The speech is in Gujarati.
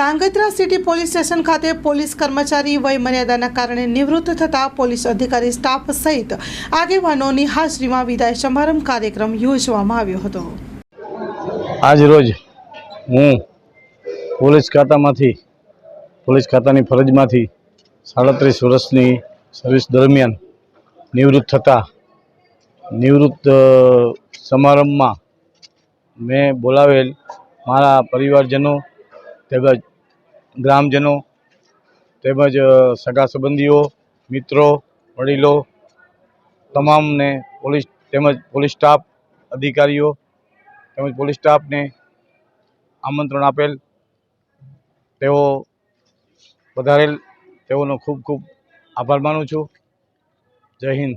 ધાંગધ્રા સિટી પોલીસ સ્ટેશન ખાતે પોલીસ કર્મચારી વય મર્યાદાના કારણે નિવૃત્ત થતા પોલીસ અધિકારી સ્ટાફ સહિત આગેવાનોની હાજરીમાં વિદાય સમારંભ કાર્યક્રમ યોજવામાં આવ્યો હતો. આજ રોજ હું પોલીસ ખાતામાંથી, પોલીસ ખાતાની ફરજમાંથી સાડત્રીસ વર્ષની સર્વિસ દરમિયાન નિવૃત્ત થતા, નિવૃત્ત સમારંભમાં મેં બોલાવેલ મારા પરિવારજનો તેમજ ગ્રામજનો તેમજ સગા સંબંધીઓ, મિત્રો, વડીલો, તમામને પોલીસ તેમજ પોલીસ સ્ટાફ અધિકારીઓ તેમજ પોલીસ સ્ટાફને આમંત્રણ આપેલ. તેઓ વધારેલ તેઓનો ખૂબ ખૂબ આભાર માનું છું. જય હિન્દ.